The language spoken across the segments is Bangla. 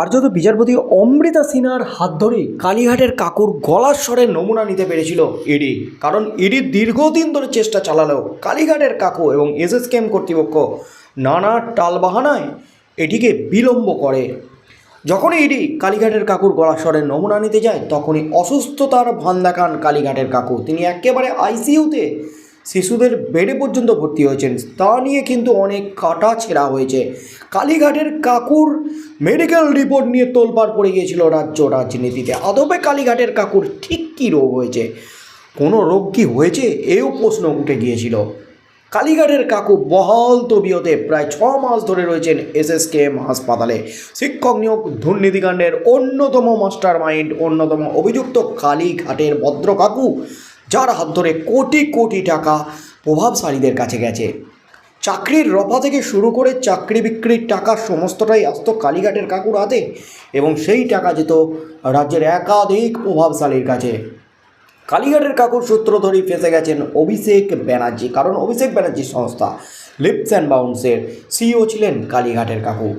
কার্যত বিচারপতি অমৃতা সিনহার হাত ধরে কালীঘাটের কাকুর গলার স্বরের নমুনা নিতে পেরেছিল ইডি। কারণ ইডি দীর্ঘদিন ধরে চেষ্টা চালালেও কালীঘাটের কাকু এবং এসএসকেএম কর্তৃপক্ষ। নানা টালবাহানায় এটিকে বিলম্ব করে। যখনই ইডি কালীঘাটের কাকুর গলার স্বরের নমুনা নিতে যায়, তখনই অসুস্থতার ভান দেখান কালীঘাটের কাকু। তিনি একেবারে আইসিইউতে শিশুদের বেডে পর্যন্ত ভর্তি হয়েছেন। তা নিয়ে কিন্তু অনেক কাটা ছেঁড়া হয়েছে। কালীঘাটের কাকুর মেডিকেল রিপোর্ট নিয়ে তোলপাড় পড়ে গিয়েছিল রাজ্য রাজনীতিতে। আদবে কালীঘাটের কাকুর ঠিক কী রোগ হয়েছে? কোনো রোগ কি হয়েছে? এও প্রশ্ন উঠে গিয়েছিল। কালীঘাটের কাকু বহাল তবিয়তে প্রায় ছ মাস ধরে রয়েছেন এসএসকেএম হাসপাতালে। শিক্ষক নিয়োগ দুর্নীতিকাণ্ডের অন্যতম মাস্টার মাইন্ড অন্যতম অভিযুক্ত কালীঘাটের ভদ্র কাকু যার হাত ধরে কোটি কোটি টাকা প্রভাবশালীদের কাছে গেছে। চাকরির রফা থেকে শুরু করে চাকরি বিক্রির টাকা সমস্তটাই আসতো কালীঘাটের কাকুর হাতে এবং সেই টাকা যেত রাজ্যের একাধিক প্রভাবশালীর কাছে। কালীঘাটের কাকুর সূত্র ধরেই ফেসে গেছেন অভিষেক ব্যানার্জি, কারণ অভিষেক ব্যানার্জি সংস্থা লিপস অ্যান্ড বাউন্সের সিইও ছিলেন কালীঘাটের কাকু।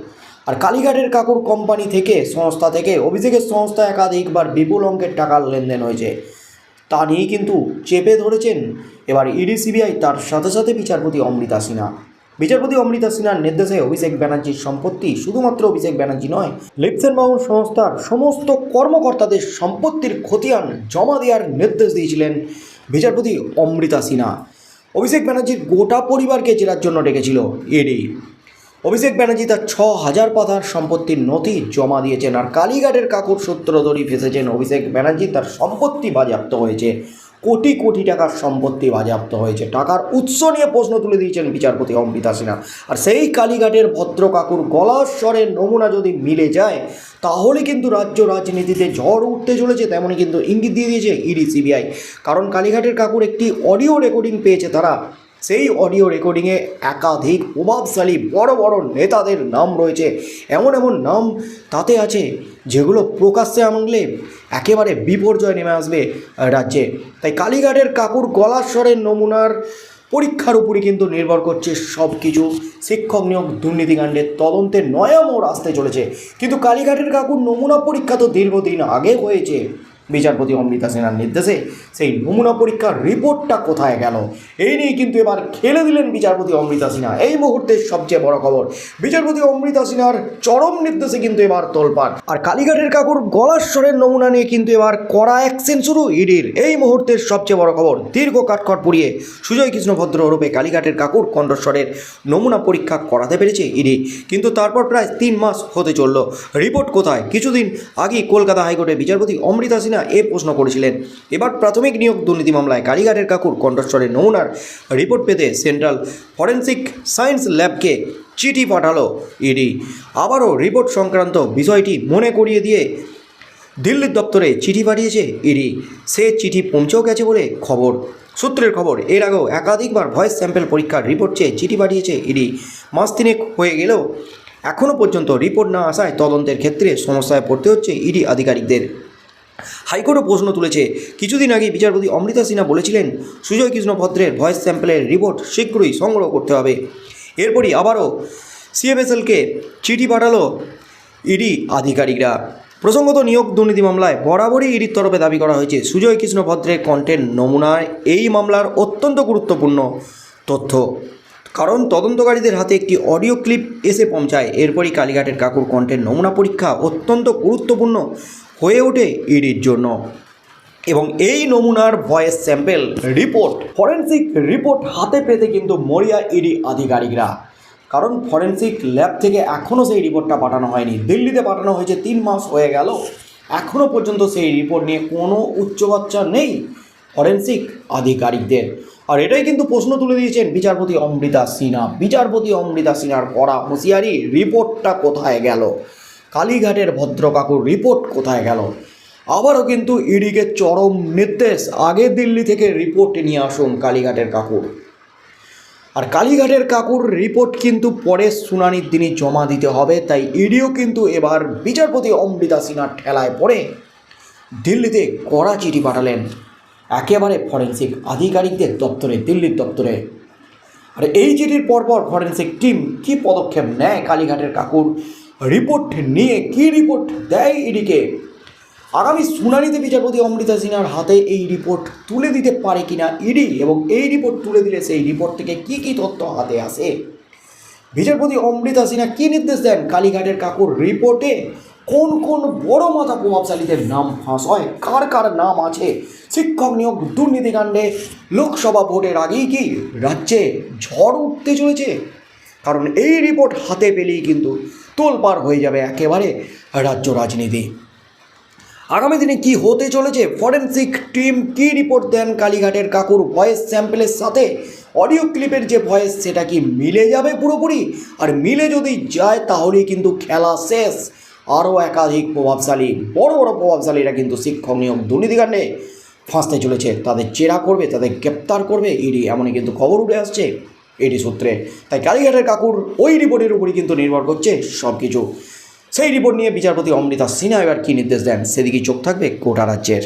আর কালীঘাটের কাকুর কোম্পানি থেকে, সংস্থা থেকে অভিষেকের সংস্থা একাধিকবার বিপুল অঙ্কের টাকার লেনদেন হয়েছে। তা নিয়েই কিন্তু চেপে ধরেছেন এবার ইডি সিবিআই তার সাথে সাথে বিচারপতি অমৃতা সিনহা। বিচারপতি অমৃতা সিনহার নির্দেশে অভিষেক ব্যানার্জির সম্পত্তি শুধুমাত্র অভিষেক ব্যানার্জি নয়, লিপসেন বাউন সংস্থার সমস্ত কর্মকর্তাদের সম্পত্তির খতিয়ান জমা দেওয়ার নির্দেশ দিয়েছিলেন বিচারপতি অমৃতা সিনহা। অভিষেক ব্যানার্জির গোটা পরিবারকে জেরার জন্য ডেকেছিল ইডি। অভিষেক ব্যানার্জি তার ছ হাজার পাতার সম্পত্তির নথি জমা দিয়েছেন আর কালীঘাটের কাকুর সূত্র ধরেই ফেসেছেন অভিষেক ব্যানার্জি। তার সম্পত্তি বাজেয়াপ্ত হয়েছে। কোটি কোটি টাকার সম্পত্তি বাজেয়াপ্ত হয়েছে। টাকার উৎস নিয়ে প্রশ্ন তুলে দিয়েছেন বিচারপতি অমৃতা সিনহা। আর সেই কালীঘাটের ভদ্র কাকুর গলার স্বরের নমুনা যদি মিলে যায়, তাহলে কিন্তু রাজ্য রাজনীতিতে ঝড় উঠতে চলেছে, তেমনই কিন্তু ইঙ্গিত দিয়ে দিয়েছে ইডি, সিবিআই। কারণ কালীঘাটের কাকুর একটি অডিও রেকর্ডিং পেয়েছে তারা। সেই অডিও রেকর্ডিংয়ে একাধিক প্রভাবশালী বড় বড় নেতাদের নাম রয়েছে। এমন এমন নাম তাতে আছে যেগুলো প্রকাশ্যে আনলে একেবারে বিপর্যয় নেমে আসবে রাজ্যে। তাই কালীঘাটের কাকুর গলার স্বরের নমুনার পরীক্ষার উপরই কিন্তু নির্ভর করছে সব কিছু শিক্ষক নিয়োগ দুর্নীতিকাণ্ডের তদন্তের নয়া মোড় আসতে চলেছে। কিন্তু কালীঘাটের কাকুর নমুনা পরীক্ষা তো দীর্ঘদিন আগে হয়েছে। বিচারপতি অমৃতা সেনার নির্দেশে সেই নমুনা পরীক্ষার রিপোর্টটা কোথায় গেল? এই নিয়ে কিন্তু এবার খেলে দিলেন বিচারপতি অমৃতা সিনহা। এই মুহূর্তের সবচেয়ে বড় খবর, বিচারপতি অমৃতা সিনহার চরম নির্দেশে কিন্তু এবার তোলপাড়। আর কালীঘাটের কাকুর গলার স্বরের নমুনা নিয়ে কিন্তু এবার কড়া অ্যাকশন শুরু ইডির। এই মুহূর্তের সবচেয়ে বড় খবর, দীর্ঘ কাঠখড় পুড়িয়ে সুজয় কৃষ্ণ ভদ্র রূপে কালীঘাটের কাকুর কণ্ঠস্বরের নমুনা পরীক্ষা করাতে পেরেছে ইডি। কিন্তু তারপর প্রায় তিন মাস হতে চলল। রিপোর্ট কোথায়? কিছুদিন আগে কলকাতা হাইকোর্টে বিচারপতি অমৃতা সিনহা এ প্রশ্ন করেছিলেন। এবার প্রাথমিক নিয়োগ দুর্নীতি মামলায় কালীঘাটের কাকুর কণ্ঠস্বরের নমুনার রিপোর্ট পেতে সেন্ট্রাল ফরেন্সিক সায়েন্স ল্যাবকে চিঠি পাঠালো ইডি। আবারও রিপোর্ট সংক্রান্ত বিষয়টি মনে করিয়ে দিয়ে দিল্লির দপ্তরে চিঠি পাঠিয়েছে ইডি। সে চিঠি পৌঁছেও গেছে বলে খবর। সূত্রের খবর, এর আগেও একাধিকবার ভয়েস স্যাম্পেল পরীক্ষার রিপোর্ট চেয়ে চিঠি পাঠিয়েছে ইডি। মাস তিনেক হয়ে গেলেও এখনও পর্যন্ত রিপোর্ট না আসায় তদন্তের ক্ষেত্রে সমস্যায় পড়তে হচ্ছে ইডি আধিকারিকদের। হাইকোর্টও প্রশ্ন তুলেছে, কিছুদিন আগে বিচারপতি অমৃতা সিনহা বলেছিলেন, সুজয় কৃষ্ণ ভদ্রের ভয়েস স্যাম্পলের রিপোর্ট শীঘ্রই সংগ্রহ করতে হবে। এরপরই আবারও সিএফএসএলকে চিঠি পাঠালো ইডি আধিকারিকরা। প্রসঙ্গত নিয়োগ দুর্নীতি মামলায় বরাবরই ইডির তরফে দাবি করা হয়েছে, সুজয় কৃষ্ণ ভদ্রের কণ্ঠের নমুনায় এই মামলার অত্যন্ত গুরুত্বপূর্ণ তথ্য। কারণ তদন্তকারীদের হাতে একটি অডিও ক্লিপ এসে পৌঁছায়, এরপরই কালীঘাটের কাকুর কণ্ঠের নমুনা পরীক্ষা অত্যন্ত গুরুত্বপূর্ণ হয়ে ওঠে ইডির জন্য। এবং এই নমুনার voice sample report, forensic report হাতে পেতে কিন্তু মরিয়া ইডি আধিকারিকরা। কারণ ফরেন্সিক ল্যাব থেকে এখনও সেই রিপোর্টটা পাঠানো হয়নি। দিল্লিতে পাঠানো হয়েছে, তিন মাস হয়ে গেল। এখনও পর্যন্ত সেই রিপোর্ট নিয়ে কোনো উচ্চবাচ্চা নেই ফরেন্সিক আধিকারিকদের। আর এটাই কিন্তু প্রশ্ন তুলে দিয়েছেন বিচারপতি অমৃতা সিনহা। বিচারপতি অমৃতা সিনহার করা হুঁশিয়ারি রিপোর্টটা কোথায় গেল? কালীঘাটের ভদ্র কাকুর রিপোর্ট কোথায় গেল? আবারও কিন্তু ইডিকে চরম নির্দেশ। আগে দিল্লি থেকে রিপোর্ট নিয়ে আসুন কালীঘাটের কাকুর। আর কালীঘাটের কাকুর রিপোর্ট কিন্তু পরে শুনানির দিনই জমা দিতে হবে, তাই ইডিও কিন্তু এবার বিচারপতি অমৃতা সিনহার ঠেলায় পড়ে। দিল্লিতে কড়া চিঠি পাঠালেন। একেবারে ফরেন্সিক আধিকারিকদের দপ্তরে, দিল্লির দপ্তরে। আর এই চিঠির পরপর ফরেন্সিক টিম কী পদক্ষেপ নেয় কালীঘাটের কাকুর? রিপোর্ট নিয়ে কি রিপোর্ট দেয় ইডিকে আগামী শুনানিতে বিচারপতি অমৃতা সিনহার হাতে এই রিপোর্ট তুলে দিতে পারে কিনা ইডি এবং এই রিপোর্ট তুলে দিলে সেই রিপোর্ট থেকে কি কি তথ্য হাতে আসে? বিচারপতি অমৃতা সিনহা কী নির্দেশ দেন? কালীঘাটের কাকুর রিপোর্টে কোন কোন বড় মাথা প্রভাবশালীদের নাম ফাঁস হয়? কার কার নাম আছে? শিক্ষক নিয়োগ দুর্নীতিকাণ্ডে লোকসভা ভোটের আগেই কি রাজ্যে ঝড় উঠতে চলেছে? কারণ এই রিপোর্ট হাতে পেলেই কিন্তু তোলপাড় হয়ে যাবে একেবারে রাজ্য রাজনীতি। আগামী দিনে কি হতে চলেছে? ফরেন্সিক টিম কি রিপোর্ট দেন কালীঘাটের কাকুর ভয়েস স্যাম্পেলের সাথে? অডিও ক্লিপের যে ভয়েস সেটা কি মিলে যাবে পুরোপুরি? আর মিলে যদি যায়, তাহলেই কিন্তু খেলা শেষ। আরও একাধিক প্রভাবশালী, বড় বড় প্রভাবশালীরা কিন্তু শিক্ষক নিয়োগ দুর্নীতিকাণ্ডে ফাঁসতে চলেছে। তাদের চেরা করবে, তাদের গ্রেপ্তার করবে, ইডি এমনই কিন্তু খবর উঠে আসছে। এডি সূত্রে। তাই কালীঘাটের কাকুর ওই রিপোর্টের উপরই কিন্তু নির্ভর করছে সব কিছু সেই রিপোর্ট নিয়ে বিচারপতি অমৃতা সিনহা এবার কী নির্দেশ দেন? সেদিকেই চোখ থাকবে কোটা রাজ্যের।